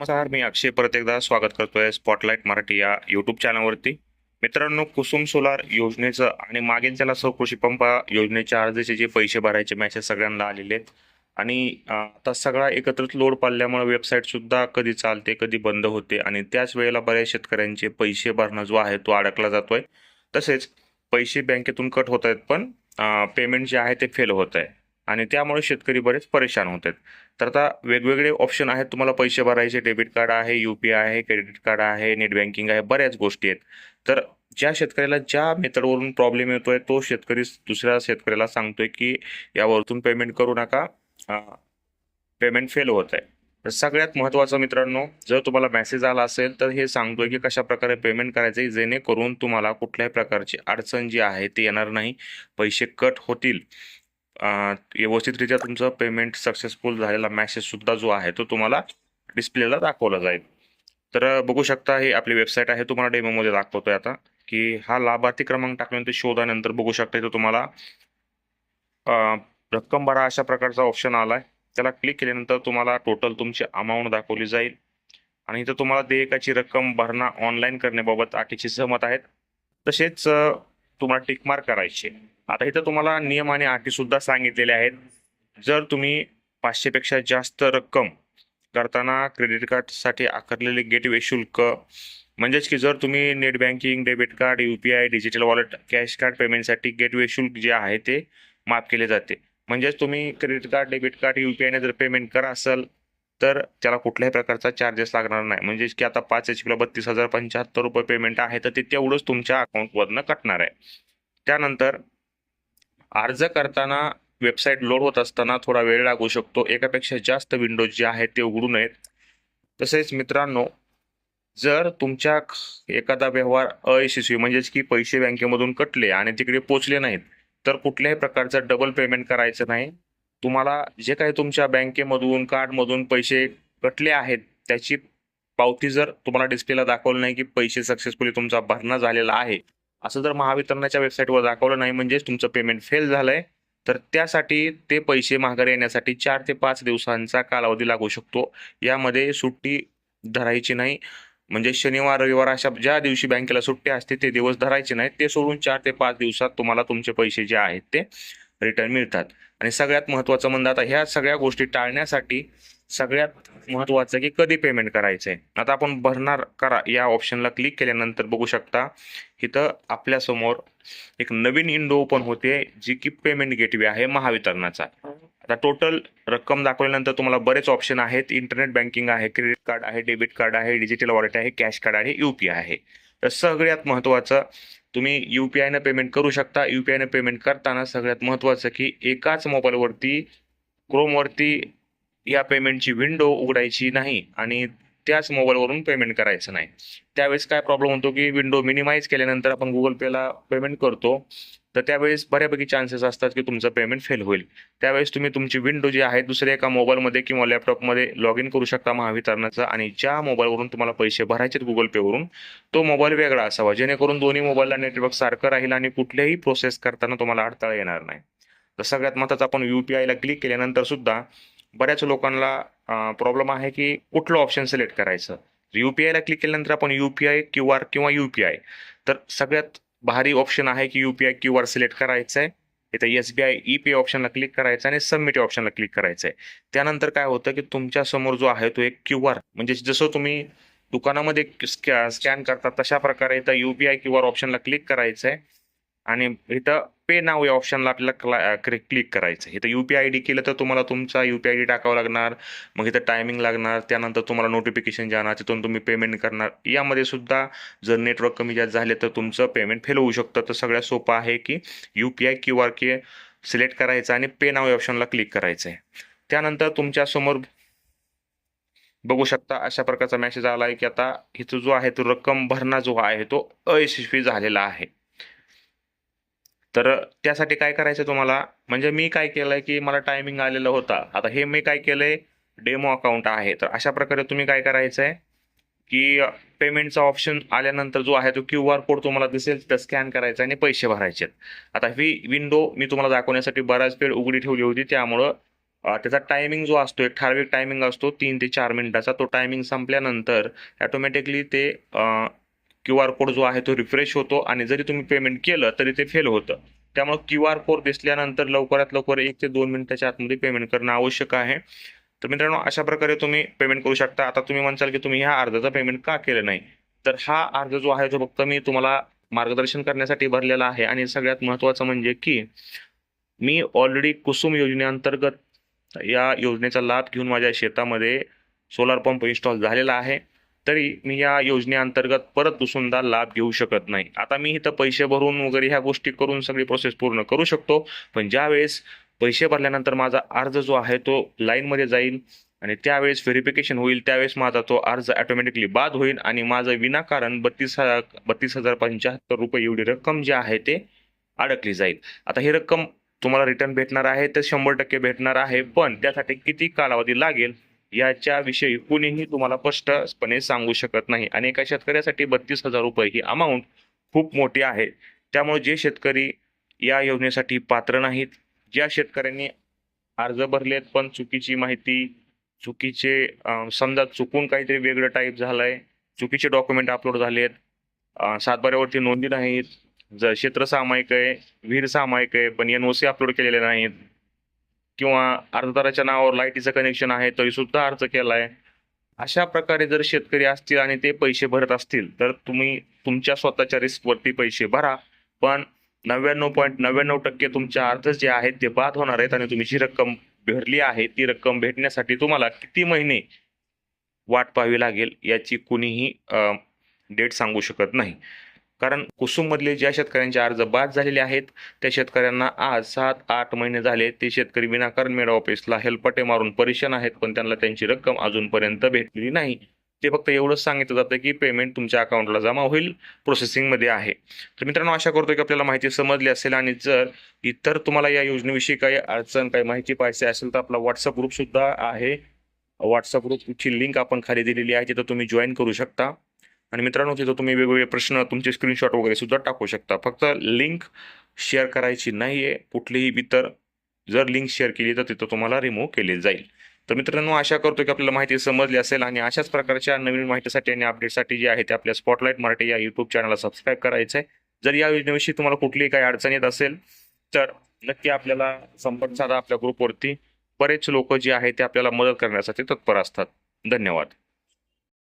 नमस्कार मी अक्षय परत एकदा स्वागत करतोय स्पॉटलाईट मराठी या यूट्यूब चॅनलवरती मित्रांनो कुसुम सोलार योजनेचं आणि मागील त्याला कृषी पंप योजनेच्या अर्जाचे जे पैसे भरायचे मॅसेज सगळ्यांना आलेले आहेत. आणि आता सगळा एकत्रित लोड पाडल्यामुळे वेबसाईट सुद्धा कधी चालते कधी बंद होते आणि त्याच वेळेला बऱ्याच शेतकऱ्यांचे पैसे भरणं जो आहे तो अडकला जातोय. तसेच पैसे बँकेतून कट होत आहेत पण पेमेंट जे आहे ते फेल होत आहे. आणि त्यामुळे शेतकरी बरेच परेशान होत आहेत. तर आता वेगवेगळे ऑप्शन आहेत. तुम्हाला पैसे भरायचे डेबिट कार्ड आहे यू पी आय आहे क्रेडिट कार्ड आहे नेट बँकिंग आहे बऱ्याच गोष्टी आहेत. तर ज्या शेतकऱ्याला ज्या मेथडवरून प्रॉब्लेम येतोय तो शेतकरी दुसऱ्या शेतकऱ्याला सांगतोय की यावरतून पेमेंट करू नका. पेमेंट फेल होत आहे. तर सगळ्यात महत्त्वाचं मित्रांनो जर तुम्हाला मेसेज आला असेल तर हे सांगतोय की कशा प्रकारे पेमेंट करायचे जेणेकरून तुम्हाला कुठल्याही प्रकारची अडचण जी आहे ती येणार नाही. पैसे कट होतील. व्यवस्थितरित्या तुमचं पेमेंट सक्सेसफुल झालेला मॅसेजसुद्धा जो आहे तो तुम्हाला डिस्प्लेला दाखवला जाईल. तर बघू शकता ही आपली वेबसाईट आहे तुम्हाला डेमोमध्ये दाखवतोय आता की हा लाभार्थी क्रमांक टाकल्यानंतर शोधानंतर बघू शकता इथं तुम्हाला रक्कम भरा अशा प्रकारचा ऑप्शन आलाय. त्याला क्लिक केल्यानंतर तुम्हाला टोटल तुमची अमाऊंट दाखवली जाईल. आणि इथं तुम्हाला देयकाची रक्कम भरणा ऑनलाईन करण्याबाबत अटीची सहमत आहेत. तसेच तुम्हाला टिकमार्क करायची आता इथं तुम्हाला नियम आणि अटी सुद्धा सांगितलेले आहेत. जर तुम्ही पाचशेपेक्षा जास्त रक्कम करताना क्रेडिट कार्डसाठी आकारलेले गेटवे शुल्क म्हणजेच की जर तुम्ही net banking debit card U P I digital wallet cash card पेमेंटसाठी गेटवे शुल्क जे आहे ते माफ केले जाते. म्हणजेच तुम्ही credit card debit card U P आयने जर पेमेंट करा असेल तर त्याला कुठल्याही प्रकारचा चार्जेस लागणार नाही. म्हणजेच की आता पाच एच पीला बत्तीस हजार पंच्याहत्तर रुपये पेमेंट आहे तर ते तेवढंच तुमच्या अकाउंटवरनं कटणार आहे. त्यानंतर अर्ज करताना वेबसाईट लोड होत असताना थोडा वेळ लागू शकतो. एकापेक्षा जास्त विंडोज जे आहेत ते उघडू नयेत. तसेच मित्रांनो जर तुमच्या एखादा व्यवहार अयशस्वी म्हणजेच की पैसे बँकेमधून कटले आणि तिकडे पोचले नाहीत तर कुठल्याही प्रकारचं डबल पेमेंट करायचं नाही. तुम्हाला जे काही तुमच्या बँकेमधून कार्डमधून पैसे कटले आहेत त्याची पावती जर तुम्हाला डिस्प्लेला दाखवलं नाही की पैसे सक्सेसफुली तुमचा भरणा झालेला आहे असं जर महावितरणाच्या वेबसाईटवर दाखवलं नाही म्हणजेच तुमचं पेमेंट फेल झालंय तर त्यासाठी ते पैसे माघारी येण्यासाठी चार ते पाच दिवसांचा कालावधी लागू शकतो. यामध्ये सुट्टी धरायची नाही. म्हणजे शनिवार रविवार अशा ज्या दिवशी बँकेला सुट्टी असते ते दिवस धरायचे नाहीत. ते सोडून चार ते पाच दिवसात तुम्हाला तुमचे पैसे जे आहेत ते रिटर्न मिळतात. आणि सगळ्यात महत्त्वाचं म्हणजे आता ह्या सगळ्या गोष्टी टाळण्यासाठी सगळ्यात महत्वाचं की कधी पेमेंट करायचं? आहे आता आपण भरणार करा या ऑप्शनला क्लिक केल्यानंतर बघू शकता इथं आपल्यासमोर एक नवीन विंडो ओपन होते जी की पेमेंट गेटवे आहे महावितरणाचा. आता टोटल रक्कम दाखवल्यानंतर तुम्हाला बरेच ऑप्शन आहेत. इंटरनेट बँकिंग आहे क्रेडिट कार्ड आहे डेबिट कार्ड आहे डिजिटल वॉलेट आहे कॅश कार्ड आहे युपीआय आहे. तर सगळ्यात महत्त्वाचं तुम्ही यू पी आयनं पेमेंट करू शकता. यू पी आयनं पेमेंट करताना सगळ्यात महत्त्वाचं की एकाच मोबाईलवरती क्रोमवरती या पेमेंटची विंडो उघडायची नाही आणि त्याच मोबाईलवरून पेमेंट करायचं नाही. त्यावेळेस काय प्रॉब्लेम होतो की विंडो मिनिमाइज केल्यानंतर आपण गुगल पेला पेमेंट करतो. तर त्यावेळेस बऱ्यापैकी चान्सेस असतात की तुमचं पेमेंट फेल होईल. त्यावेळेस तुम्ही तुमची विंडो जी आहे दुसऱ्या एका मोबाईलमध्ये किंवा लॅपटॉपमध्ये लॉग इन करू शकता महावितरणाचा आणि ज्या मोबाईलवरून तुम्हाला पैसे भरायचे गुगल पेवरून तो मोबाईल वेगळा असावा. जेणेकरून दोन्ही मोबाईलला नेटवर्क सारखं राहील आणि कुठल्याही प्रोसेस करताना तुम्हाला अडथळा येणार नाही. तर सगळ्यात महत्त्वाचं आपण यू पी आयला क्लिक केल्यानंतर सुद्धा बऱ्याच लोकांना प्रॉब्लेम आहे की कुठलं ऑप्शन सिलेक्ट करायचं? युपीआयला क्लिक केल्यानंतर आपण युपीआय क्यू आर किंवा यू पी आय तर सगळ्यात भारी ऑप्शन आहे की U P I Q R select करायचं आहे इथं S B I e pay ऑप्शनला click करायचं आणि सबमिट ऑप्शनला क्लिक करायचं आहे त्यानंतर काय होतं की तुमच्यासमोर जो आहे तो एक क्यू आर म्हणजे जसं तुम्ही दुकानामध्ये स्कॅन करता तशा प्रकारे इथं U P I Q R ऑप्शनला click करायचं आहे आणि इथं पे नाव या ऑप्शनला आपल्याला क्लिक करायचं आहे. इथं यू पी आय डी केलं तर तुम्हाला तुमचा यू पी आय डी टाकावा लागणार मग इथं टायमिंग लागणार त्यानंतर तुम्हाला नोटिफिकेशन जाणार तिथून तुम्ही पेमेंट करणार. यामध्ये सुद्धा जर नेटवर्क कमी जास्त झाले तर तुमचं पेमेंट फेल होऊ शकतं. तर सगळ्यात सोपं आहे की U P I Q R K select करायचं आणि पे नाव या ऑप्शनला क्लिक करायचं आहे. त्यानंतर तुमच्यासमोर बघू शकता अशा प्रकारचा मेसेज आला आहे की आता इथं जो आहे तो रक्कम भरणा जो आहे तो अयशस्वी झालेला आहे. तर त्यासाठी काय करायचं तुम्हाला? म्हणजे मी काय केलंय की मला टायमिंग आलेला होता. आता हे मी काय केलंय? डेमो अकाउंट आहे. तर अशा प्रकारे तुम्ही काय करायचं आहे की पेमेंटचा ऑप्शन आल्यानंतर जो आहे तो क्यू आर कोड तुम्हाला दिसेल तिथं स्कॅन करायचा आणि पैसे भरायचे आता ही विंडो मी तुम्हाला दाखवण्यासाठी बराच वेळ उघडी ठेवली होती. त्यामुळं त्याचा टायमिंग जो असतो एक ठराविक टायमिंग असतो तीन ते चार मिनिटाचा. तो टायमिंग संपल्यानंतर ॲटोमॅटिकली ते क्यू आर कोड जो आहे तो रिफ्रेश होतो आणि जरी तुम्ही पेमेंट केलं तरी ते फेल होतं. त्यामुळे क्यू आर कोड दिसल्यानंतर लवकरात लवकर एक ते दोन मिनिटाच्या आतमध्ये पेमेंट करणं आवश्यक आहे. तर मित्रांनो अशा प्रकारे तुम्ही पेमेंट करू शकता. आता तुम्ही म्हणसाल की तुम्ही ह्या अर्जाचा पेमेंट का केलं नाही? तर हा अर्ज जो आहे तो फक्त मी तुम्हाला मार्गदर्शन करण्यासाठी भरलेला आहे आणि सगळ्यात महत्त्वाचं म्हणजे की मी ऑलरेडी कुसुम योजनेअंतर्गत या योजनेचा लाभ घेऊन माझ्या शेतामध्ये सोलार पंप इन्स्टॉल झालेला आहे. तरी मी या योजनेअंतर्गत परत दुसऱ्यांदा लाभ घेऊ शकत नाही. आता मी इथं पैसे भरून वगैरे ह्या गोष्टी करून सगळी प्रोसेस पूर्ण करू शकतो. पण ज्यावेळेस पैसे भरल्यानंतर माझा अर्ज जो आहे तो लाईनमध्ये जाईल आणि त्यावेळेस व्हेरिफिकेशन होईल त्यावेळेस माझा तो अर्ज ऑटोमॅटिकली बाद होईल आणि माझं विनाकारण बत्तीस हजार बत्तीस हजार पंच्याहत्तर रुपये एवढी रक्कम जी आहे ते अडकली जाईल. आता ही रक्कम तुम्हाला रिटर्न भेटणार आहे तर शंभर टक्के भेटणार आहे पण त्यासाठी किती कालावधी लागेल? याच्याविषयी कुणीही तुम्हाला स्पष्टपणे सांगू शकत नाही. आणि एका शेतकऱ्यासाठी बत्तीस हजार रुपये ही अमाऊंट खूप मोठी आहे. त्यामुळे जे शेतकरी या योजनेसाठी पात्र नाहीत ज्या शेतकऱ्यांनी अर्ज भरलेत पण चुकीची माहिती चुकीचे समजा चुकून काहीतरी वेगळं टाईप झालंय चुकीचे डॉक्युमेंट अपलोड झालेत सातबाऱ्यावरती नोंदी नाहीत ज क्षेत्र सामायिक आहे विहीर सामायिक आहे पण एन ओ सी अपलोड केलेले नाहीत किंवा अर्जदाराच्या नावावर लाईटीचं कनेक्शन आहे तरी सुद्धा अर्ज केला आहे अशा प्रकारे जर शेतकरी असतील आणि ते पैसे भरत असतील तर तुम्ही तुमच्या स्वतःच्या रिस्कवरती पैसे भरा. पण नव्याण्णव पॉईंट नव्याण्णव टक्के तुमच्या अर्ज जे आहेत ते बाद होणार आहेत आणि तुम्ही जी रक्कम भरली आहे ती रक्कम भेटण्यासाठी तुम्हाला किती महिने वाट पाहावी लागेल याची कुणीही डेट सांगू शकत नाही. कारण कुसुममधले ज्या शेतकऱ्यांचे अर्ज बाद झालेले आहेत त्या शेतकऱ्यांना आज सात आठ महिने झाले ते शेतकरी विनाकारण मेडा ऑफिसला हेलपटे मारून परेशान आहेत पण त्यांना त्यांची रक्कम अजूनपर्यंत भेटलेली नाही. ते फक्त एवढंच सांगितलं जातं की पेमेंट तुमच्या अकाउंटला जमा होईल प्रोसेसिंगमध्ये आहे. तर मित्रांनो आशा करतो की आपल्याला माहिती समजली असेल आणि जर इतर तुम्हाला या योजनेविषयी काही अडचण काही माहिती पाहिजे असेल तर आपला व्हॉट्सअप ग्रुपसुद्धा आहे. व्हॉट्सअप ग्रुपची लिंक आपण खाली दिलेली आहे तिथं तुम्ही जॉईन करू शकता. आणि मित्रांनो तिथं तुम्ही वेगवेगळे प्रश्न तुमचे स्क्रीनशॉट वगैरे सुद्धा टाकू शकता. फक्त लिंक शेअर करायची नाही आहे कुठलीही इतर जर लिंक शेअर केली तर तिथं तुम्हाला रिमूव्ह केले जाईल. तर मित्रांनो आशा करतो की आपल्याला माहिती समजली असेल आणि अशाच प्रकारच्या नवीन माहितीसाठी आणि अपडेटसाठी जे आहे ते आपल्या स्पॉटलाईट मराठी या यूट्यूब चॅनलला सबस्क्राईब करायचं आहे जर या योजनेविषयी तुम्हाला कुठलीही काही अडचण येत असेल तर नक्की आपल्याला संपर्क साधा आपल्या ग्रुपवरती बरेच लोक जे आहे ते आपल्याला मदत करण्यासाठी तत्पर असतात. धन्यवाद.